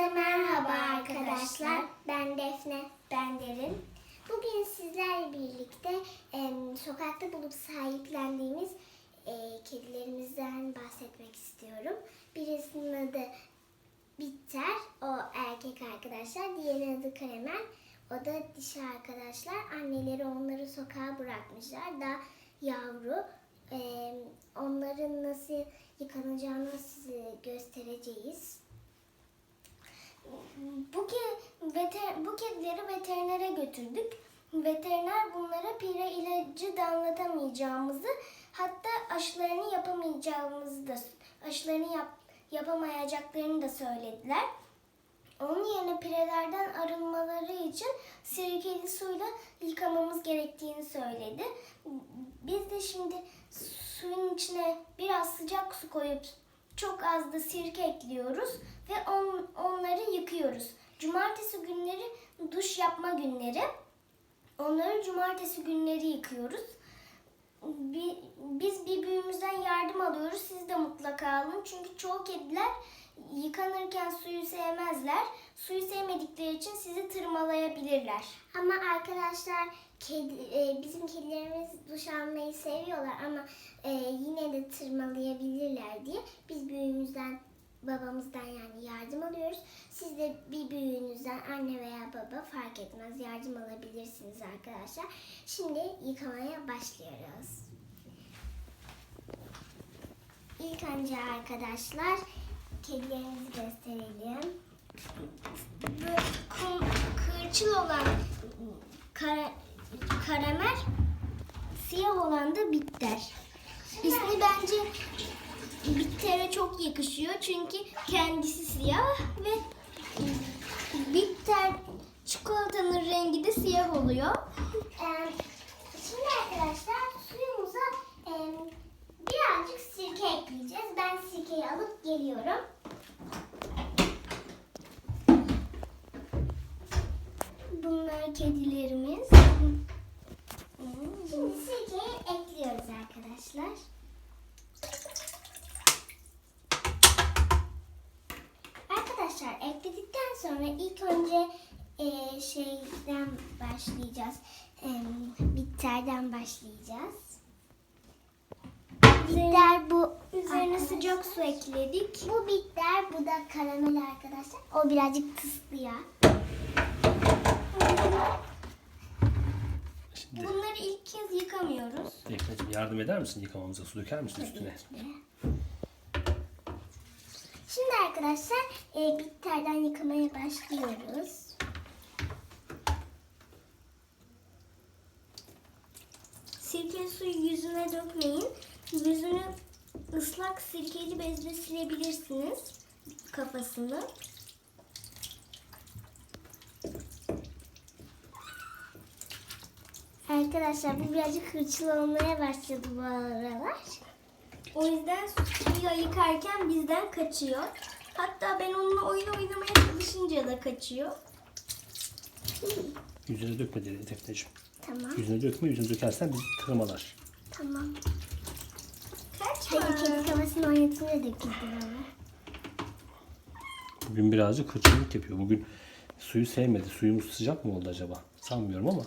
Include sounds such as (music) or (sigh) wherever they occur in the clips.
Hepinize merhaba arkadaşlar. Ben Defne, ben Derin. Bugün sizlerle birlikte em, sokakta bulup sahiplendiğimiz e, kedilerimizden bahsetmek istiyorum. Birisinin adı Bitter, o erkek arkadaşlar. Diğerinin adı Karamel, o da dişi arkadaşlar. Anneleri onları sokağa bırakmışlar. Daha yavru. Em, onların nasıl yıkanacağını size göstereceğiz. Bu, ke- veter, bu kedileri veterinere götürdük. Veteriner bunlara pire ilacı damlatamayacağımızı hatta aşılarını yapamayacağımızı da aşılarını yap, yapamayacaklarını da söylediler. Onun yerine pirelerden arınmaları için sirkeli suyla yıkamamız gerektiğini söyledi. Biz de şimdi suyun içine biraz sıcak su koyup çok az da sirke ekliyoruz ve on, onları yıkıyoruz. Cumartesi günleri duş yapma günleri. Onları cumartesi günleri yıkıyoruz. Bi- Biz bir büyüğümüzden yardım alıyoruz. Siz de mutlaka alın. Çünkü çoğu kediler yıkanırken suyu sevmezler. Suyu sevmedikleri için sizi tırmalayabilirler. Ama arkadaşlar kedi, e, bizim kedilerimiz duş almayı seviyorlar ama e, yine de tırmalayabilirler diye biz büyüğümüzden babamızdan yani yardım alıyoruz. Siz de bir büyüğünüzden anne veya baba fark etmez yardım alabilirsiniz arkadaşlar. Şimdi yıkamaya başlıyoruz. İlk önce arkadaşlar kedilerimizi gösterelim. Bu kırçıl olan kara, karamel, siyah olan da bitter. İsmi bence bittere çok yakışıyor çünkü kendisi siyah ve bitter çikolatanın rengi de siyah oluyor. Şimdi arkadaşlar suyumuza birazcık sirke ekleyeceğiz. Ben sirkeyi alıp geliyorum. Bunlar kedilerimiz. Şimdi sirkeyi ekliyoruz arkadaşlar. Arkadaşlar ekledikten sonra ilk önce e, şeyden başlayacağız. E, bitterden başlayacağız. Bitter bu. Üzerine sıcak su ekledik. Bu bitter, bu da karamel arkadaşlar. O birazcık tıslı ya. Şimdi Bunları ilk kez yıkamıyoruz. Defneciğim yardım eder misin yıkamamıza? Su döker misin üstüne? Şimdi arkadaşlar e, bitterden yıkamaya başlıyoruz. Sirke suyu yüzüne dökmeyin. Yüzünü ıslak sirkeli bezle silebilirsiniz kafasını. Arkadaşlar bu birazcık hırçıl olmaya başladı bu aralar. O yüzden suyu yıkarken bizden kaçıyor. Hatta ben onunla oyun oynamaya çalışınca da kaçıyor. Yüzüne dökme dedi Defneciğim. Tamam. Yüzüne dökme, yüzüne dökersen bizi tırmalar. Tamam. Kaçma. Hadi kedi kafasını oynatınca döküldü bana. Bugün birazcık hırçınlık yapıyor. Bugün suyu sevmedi. Suyumuz sıcak mı oldu acaba? Sanmıyorum ama.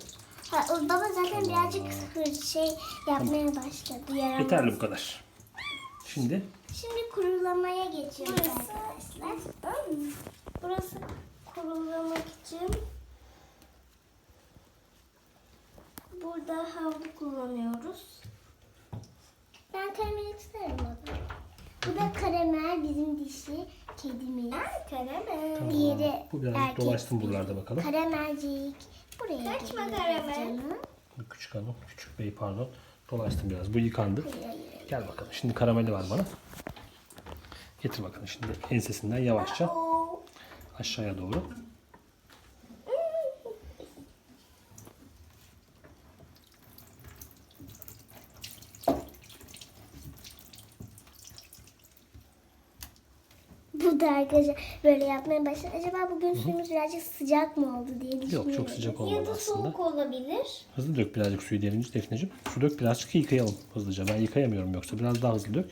Ha, o baba zaten birazcık şey yapmaya başladı. Yaramaz. Yeterli bu kadar. Şimdi Şimdi kurulamaya geçiyoruz arkadaşlar. Burası kurulamak için burada havlu kullanıyoruz. Ben karameli tutarım baba. Bu da karamel bizim dişi kedimiz. karamel. Diğeri bu birazcık erkek. dolaşsın buralarda bakalım. Karamelcik. Buraya Kaçma geliyor karamel. canım. Bu küçük hanım, küçük bey pardon. Dolaştım biraz. Bu yıkandı. Gel bakalım. Şimdi karameli var bana. Getir bakalım. Şimdi ensesinden yavaşça aşağıya doğru. da arkadaşlar böyle yapmaya başladı. Acaba bugün suyumuz birazcık sıcak mı oldu diye düşünüyorum. Yok çok sıcak olmadı Ya da aslında. soğuk olabilir. Hızlı dök birazcık suyu derince Defneciğim. Su dök birazcık yıkayalım hızlıca. Ben yıkayamıyorum yoksa biraz daha hızlı dök.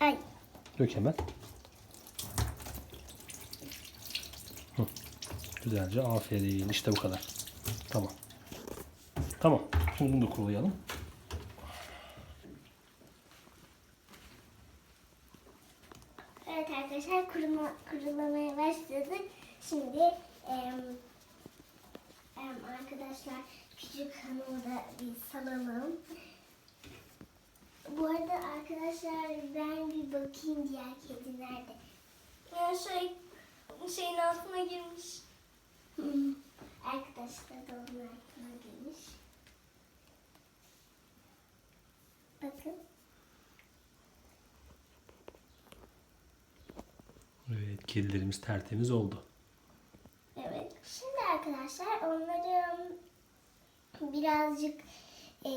Ay Dök hemen. Hı. Güzelce aferin. İşte bu kadar. Tamam. Tamam. Şimdi bunu da kurulayalım. Evet arkadaşlar kuruma, kurulamaya başladık. Şimdi em, em, arkadaşlar küçük hanımı da bir salalım. Bu arada arkadaşlar ben bir bakayım diğer kedi nerede? Ya şey şeyin altına girmiş. (laughs) arkadaşlar da onun altına girmiş. Bakın. Evet. Kedilerimiz tertemiz oldu. Evet. Şimdi arkadaşlar onları birazcık e,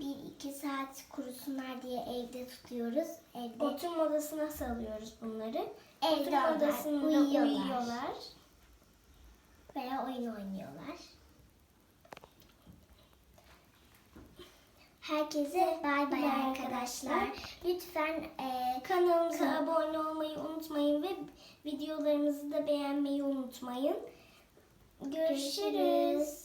bir iki saat kurusunlar diye evde tutuyoruz. Evde. Oturma odasına salıyoruz bunları. Evde Oturma odasında uyuyorlar. uyuyorlar. Veya oyun oynuyorlar. Herkese bay bay arkadaşlar. Lütfen e, kanalımıza abone olmayı unutmayın ve videolarımızı da beğenmeyi unutmayın. Görüşürüz.